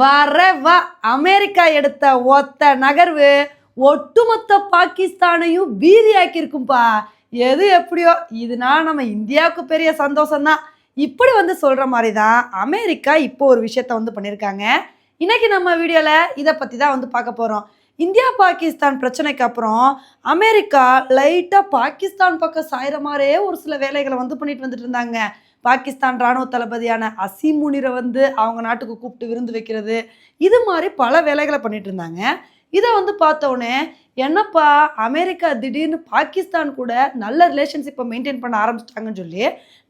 வர வா அமெரிக்கா எடுத்த ஒத்த நகர்வு ஒட்டுமொத்த பாகிஸ்தானையும் பீதியாக்கியிருக்கும்பா. எது எப்படியோ இதனால நம்ம இந்தியாவுக்கு பெரிய சந்தோஷம்தான். இப்படி வந்து சொல்கிற மாதிரி தான் அமெரிக்கா இப்போ ஒரு விஷயத்த வந்து பண்ணியிருக்காங்க. இன்றைக்கி நம்ம வீடியோவில் இதை பற்றி தான் வந்து பார்க்க போகிறோம் இந்தியா பாகிஸ்தான் பிரச்சனைக்கு அப்புறம் அமெரிக்கா லைட்டாக பாகிஸ்தான் பக்கம் சாயிற மாதிரியே ஒரு சில வேலைகளை வந்து பண்ணிட்டு வந்துட்டு இருந்தாங்க. பாகிஸ்தான் ராணுவ தளபதியான அசீம் முனிரை வந்து அவங்க நாட்டுக்கு கூப்பிட்டு விருந்து வைக்கிறது. இது மாதிரி பல வேலைகளை பண்ணிட்டு இருந்தாங்க. இதை வந்து பார்த்தோன்னே என்னப்பா அமெரிக்கா திடீர்னு பாகிஸ்தான் கூட நல்ல ரிலேஷன்ஷிப்பை மெயின்டைன் பண்ண ஆரம்பிச்சிட்டாங்கன்னு சொல்லி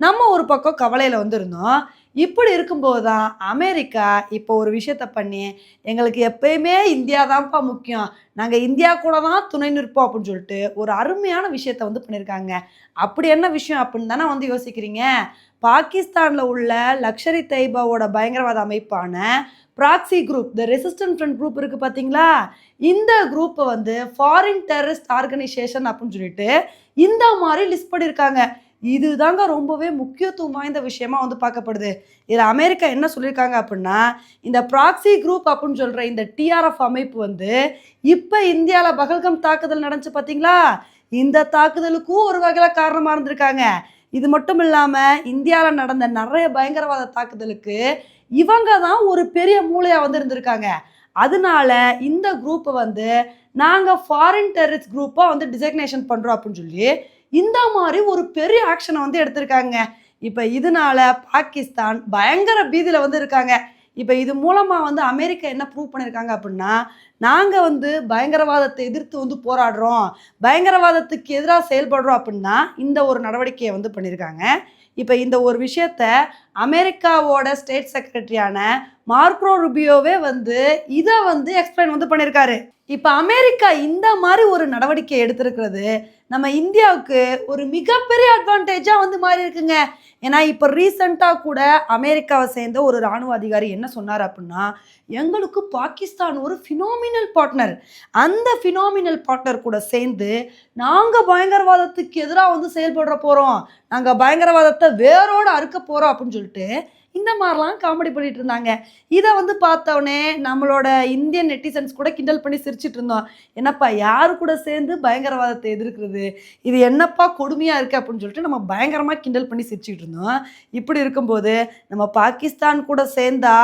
நம்ம ஒரு பக்கம் கவலையில் வந்து இருந்தோம். இப்படி இருக்கும்போது தான் அமெரிக்கா இப்போ ஒரு விஷயத்த பண்ணி எங்களுக்கு எப்பயுமே இந்தியா தான்ப்பா முக்கியம். நாங்கள் இந்தியா கூட தான் துணை நிற்போம் அப்படின்னு சொல்லிட்டு ஒரு அருமையான விஷயத்த வந்து பண்ணியிருக்காங்க. அப்படி என்ன விஷயம் அப்படின்னு தானே வந்து யோசிக்கிறீங்க? பாகிஸ்தானில் உள்ள லக்ஷரி தைபாவோட பயங்கரவாத அமைப்பான proxy group the resistant front group இருக்குது பார்த்தீங்களா இந்த குரூப்பை வந்து ஃபாரின் டெரரிஸ்ட் ஆர்கனைசேஷன் அப்படின்னு சொல்லிட்டு இந்த மாதிரி லிஸ்ட் பண்ணியிருக்காங்க. இதுதாங்க ரொம்பவே முக்கியத்துவம் வாய்ந்த விஷயமா வந்து பார்க்கப்படுது. இதில் அமெரிக்கா என்ன சொல்லியிருக்காங்க அப்படின்னா இந்த ப்ராக்சி குரூப் அப்படின்னு சொல்கிற இந்த டிஆர்எஃப் அமைப்பு வந்து இப்போ இந்தியாவில் பகல்கம் தாக்குதல் நடந்துச்சு பார்த்தீங்களா இந்த தாக்குதலுக்கும் ஒரு வகையில் காரணமாக இருந்திருக்காங்க. இது மட்டும் இல்லாமல் இந்தியாவில் நடந்த நிறைய பயங்கரவாத தாக்குதலுக்கு இவங்க தான் ஒரு பெரிய மூளையாக வந்து இருந்திருக்காங்க. அதனால இந்த குரூப்பை வந்து நாங்கள் ஃபாரின் டெரரிஸ்ட் குரூப்பாக வந்து டிசைக்னேஷன் பண்ணுறோம் அப்படின்னு சொல்லி இந்த மாதிரி ஒரு பெரிய ஆக்ஷனை வந்து எடுத்திருக்காங்க. இப்போ இதனால பாகிஸ்தான் பயங்கர பீதியில் வந்து இருக்காங்க. இப்போ இது மூலமாக வந்து அமெரிக்கா என்ன ப்ரூவ் பண்ணியிருக்காங்க அப்படின்னா நாங்கள் வந்து பயங்கரவாதத்தை எதிர்த்து வந்து போராடுறோம் பயங்கரவாதத்துக்கு எதிராக செயல்படுறோம் அப்படின்னா இந்த ஒரு நடவடிக்கையை வந்து பண்ணியிருக்காங்க இப்போ இந்த ஒரு விஷயத்த அமெரிக்காவோட ஸ்டேட் செக்ரட்டரியான மார்க்ரோ ருபியோவே வந்து இதை வந்து எக்ஸ்பிளைன் வந்து பண்ணியிருக்காரு. இப்போ அமெரிக்கா இந்த மாதிரி ஒரு நடவடிக்கை எடுத்திருக்கிறது நம்ம இந்தியாவுக்கு ஒரு மிகப்பெரிய அட்வான்டேஜாக வந்து மாறி இருக்குங்க. ஏன்னா இப்போ ரீசண்டாக கூட அமெரிக்காவை சேர்ந்த ஒரு இராணுவ அதிகாரி என்ன சொன்னார் அப்படின்னா எங்களுக்கு பாகிஸ்தான் ஒரு ஃபினோமினல் பார்ட்னர் அந்த ஃபினோமினல் பார்ட்னர் கூட சேர்ந்து நாங்கள் பயங்கரவாதத்துக்கு எதிராக வந்து செயல்படுற போகிறோம் நாங்கள் பயங்கரவாதத்தை வேரோடு அறுக்க போகிறோம் அப்படின்னு சொல்லிட்டு இந்த மாதிரிலாம் காமெடி பண்ணிட்டு இருந்தாங்க. இதை வந்து பார்த்தோன்னே நம்மளோட இந்தியன் நெட்டிசன்ஸ் கூட கிண்டல் பண்ணி சிரிச்சிட்டு இருந்தோம். என்னப்பா யாரு கூட சேர்ந்து பயங்கரவாதத்தை எதிர்க்கிறது? இது என்னப்பா கொடுமையாக இருக்குது அப்படின்னு சொல்லிட்டு நம்ம பயங்கரமாக கிண்டல் பண்ணி சிரிச்சிட்டு இருந்தோம். இப்படி இருக்கும்போது நம்ம பாகிஸ்தான் கூட சேர்ந்தா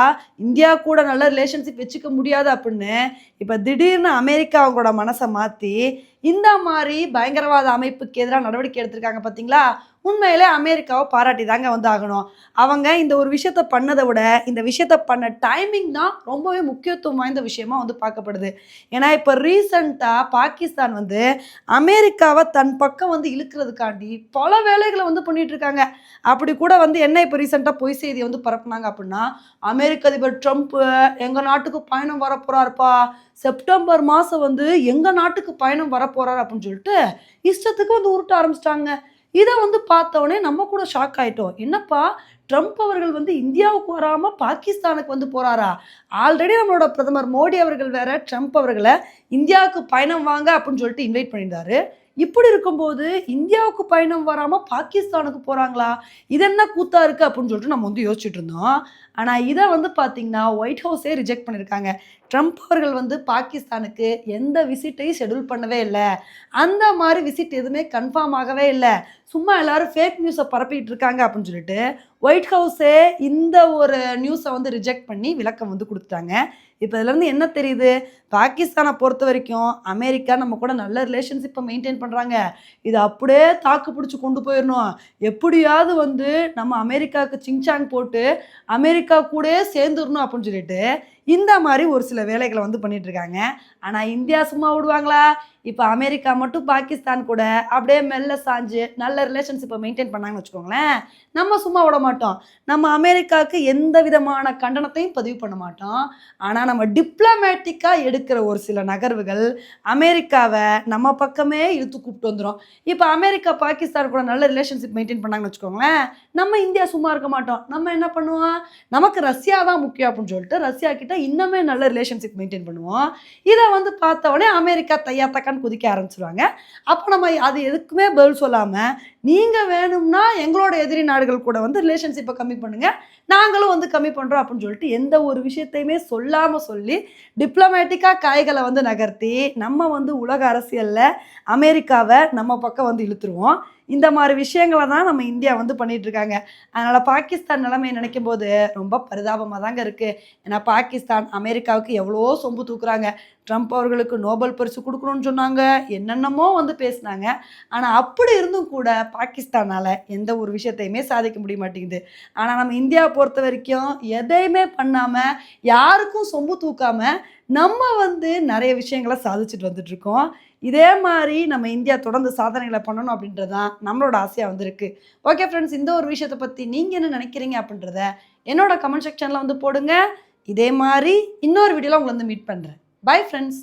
இந்தியா கூட நல்ல ரிலேஷன்ஷிப் வச்சுக்க முடியாது அப்படின்னு இப்போ திடீர்னு அமெரிக்கா அவங்களோட மனசை மாற்றி இந்த மாதிரி பயங்கரவாத அமைப்புக்கு எதிராக நடவடிக்கை எடுத்திருக்காங்க பார்த்தீங்களா உண்மையிலே அமெரிக்காவை பாராட்டி தாங்க வந்து ஆகணும் அவங்க இந்த ஒரு விஷயத்த பண்ணதை விட இந்த விஷயத்த பண்ண டைமிங் தான் ரொம்பவே முக்கியத்துவம் வாய்ந்த விஷயமா வந்து பார்க்கப்படுது. ஏன்னா இப்போ ரீசண்டாக பாகிஸ்தான் வந்து அமெரிக்காவை தன் பக்கம் வந்து இழுக்கிறதுக்காண்டி பல வேலைகளை வந்து பண்ணிட்டு இருக்காங்க அப்படி கூட வந்து என்ன இப்போ ரீசெண்டாக பொய் செய்தியை வந்து பரப்புனாங்க அப்படின்னா அமெரிக்க அதிபர் ட்ரம்ப் எங்கள் நாட்டுக்கு பயணம் வர போகிறாருப்பா செப்டம்பர் மாதம் வந்து எங்கள் நாட்டுக்கு பயணம் வர அப்படின்னு சொல்லிட்டு இஷ்டத்துக்கு வந்து உருட்ட ஆரம்பிச்சிட்டாங்க. இதை வந்து பார்த்தோன்னே நம்ம கூட ஷாக் ஆயிட்டோம். என்னப்பா? ட்ரம்ப் அவர்கள் வந்து இந்தியாவுக்கு வராமல் பாகிஸ்தானுக்கு வந்து போகிறாரா ஆல்ரெடி நம்மளோட பிரதமர் மோடி அவர்கள் வேற ட்ரம்ப் அவர்களை இந்தியாவுக்கு பயணம் வாங்க அப்படின்னு சொல்லிட்டு இன்வைட் பண்ணியிருந்தாரு. இப்படி இருக்கும்போது இந்தியாவுக்கு பயணம் வராமல் பாகிஸ்தானுக்கு போகிறாங்களா இது என்ன கூத்தா இருக்குது அப்படின்னு சொல்லிட்டு நம்ம வந்து யோசிச்சுட்டு இருந்தோம். ஆனால் இதை வந்து பார்த்தீங்கன்னா ஒயிட் ஹவுஸே ரிஜெக்ட் பண்ணியிருக்காங்க. ட்ரம்ப் அவர்கள் வந்து பாகிஸ்தானுக்கு எந்த விசிட்டையும் ஷெடியூல் பண்ணவே இல்லை. அந்த மாதிரி விசிட் எதுவுமே கன்ஃபார்ம் ஆகவே இல்லை. சும்மா எல்லாரும் ஃபேக் நியூஸை பரப்பிக்கிட்டு இருக்காங்க அப்படின்னு சொல்லிட்டு ஒயிட் ஹவுஸே இந்த ஒரு நியூஸை வந்து ரிஜெக்ட் பண்ணி விளக்கம் வந்து கொடுத்துட்டாங்க. இப்போ இதுலேருந்து என்ன தெரியுது? பாகிஸ்தானை பொறுத்த வரைக்கும் அமெரிக்கா நம்ம கூட நல்ல ரிலேஷன்ஷிப்பை மெயின்டைன் பண்ணுறாங்க இது அப்படியே தாக்கு பிடிச்சி கொண்டு போயிடணும் எப்படியாவது வந்து நம்ம அமெரிக்காவுக்கு சிங்சாங் போட்டு அமெரிக்கா கூடயே சேர்ந்துடணும் அப்படின்னு சொல்லிட்டு இந்த மாதிரி ஒரு சில வேலைகளை வந்து பண்ணிட்டு இருக்காங்க. ஆனால் இந்தியா சும்மா விடுவாங்களா இப்போ அமெரிக்கா மட்டும் பாகிஸ்தான் கூட அப்படியே மெல்ல சாஞ்சு நல்ல ரிலேஷன்ஷிப்பை மெயின்டைன் பண்ணாங்கன்னு வச்சுக்கோங்களேன். நம்ம சும்மா விட மாட்டோம். நம்ம அமெரிக்காவுக்கு எந்த விதமான கண்டனத்தையும் பதிவு பண்ண மாட்டோம். ஆனால் நம்ம டிப்ளமேட்டிக்காக எடுக்கிற ஒரு சில நகர்வுகள் அமெரிக்காவை நம்ம பக்கமே இழுத்து கூப்பிட்டு வந்துடும் இப்போ அமெரிக்கா பாகிஸ்தான் கூட நல்ல ரிலேஷன்ஷிப் மெயின்டைன் பண்ணாங்கன்னு வச்சுக்கோங்களேன். நம்ம இந்தியா சும்மா இருக்க மாட்டோம். நம்ம என்ன பண்ணுவோம்? நமக்கு ரஷ்யா தான் முக்கியம் அப்படின்னு சொல்லிட்டு ரஷ்யா கிட்ட இன்னுமே நல்ல ரிலேஷன்ஷிப் மெயின்டைன் பண்ணுவோம். இதை வந்து பார்த்த உடனே அமெரிக்கா தையா டக்குன்னு குதிக்க ஆரம்பிச்சிருவாங்க. அப்போ நம்ம அது எதுக்குமே பதில் சொல்லாமல் நீங்கள் வேணும்னா எங்களோட எதிரி நாடுகள் கூட வந்து ரிலேஷன்ஷிப்பை கம்மி பண்ணுங்கள் நாங்களும் வந்து கம்மி பண்ணுறோம் அப்படின்னு சொல்லிட்டு எந்த ஒரு விஷயத்தையுமே சொல்லாமல் சொல்லி டிப்ளமேட்டிக்காக காய்களை வந்து நகர்த்தி நம்ம வந்து உலக அரசியலில் அமெரிக்காவை நம்ம பக்கம் வந்து இழுத்துருவோம். இந்த மாதிரி விஷயங்களை தான் நம்ம இந்தியா வந்து பண்ணிட்டு இருக்காங்க. அதனால் பாகிஸ்தான் நிலைமையை நினைக்கும் போது ரொம்ப பரிதாபமாக தாங்க இருக்குது ஏன்னா பாகிஸ்தான் அமெரிக்காவுக்கு எவ்வளோ சொம்பு தூக்குறாங்க. ட்ரம்ப் அவர்களுக்கு நோபல் பரிசு கொடுக்கணும்னு சொன்னாங்க. என்னென்னமோ வந்து பேசினாங்க. ஆனால் அப்படி இருந்தும் கூட பாகிஸ்தானால் எந்த ஒரு விஷயத்தையுமே சாதிக்க முடிய மாட்டேங்குது ஆனால் நம்ம இந்தியாவை பொறுத்த வரைக்கும் எதையுமே பண்ணாமல் யாருக்கும் சொம்பு தூக்காமல் நம்ம வந்து நிறைய விஷயங்களை சாதிச்சுட்டு வந்துட்டு இருக்கோம் இதே மாதிரி நம்ம இந்தியா தொடர்ந்து சாதனைகளை பண்ணணும் அப்படின்றது தான் நம்மளோட ஆசையாக வந்திருக்கு. ஓகே ஃப்ரெண்ட்ஸ் இந்த ஒரு விஷயத்தை பற்றி நீங்கள் என்ன நினைக்கிறீங்க அப்படின்றத என்னோட கமெண்ட் செக்ஷனில் வந்து போடுங்க. இதே மாதிரி இன்னொரு வீடியோவில் உங்களை வந்து மீட் பண்ணுறேன் பை ஃப்ரெண்ட்ஸ்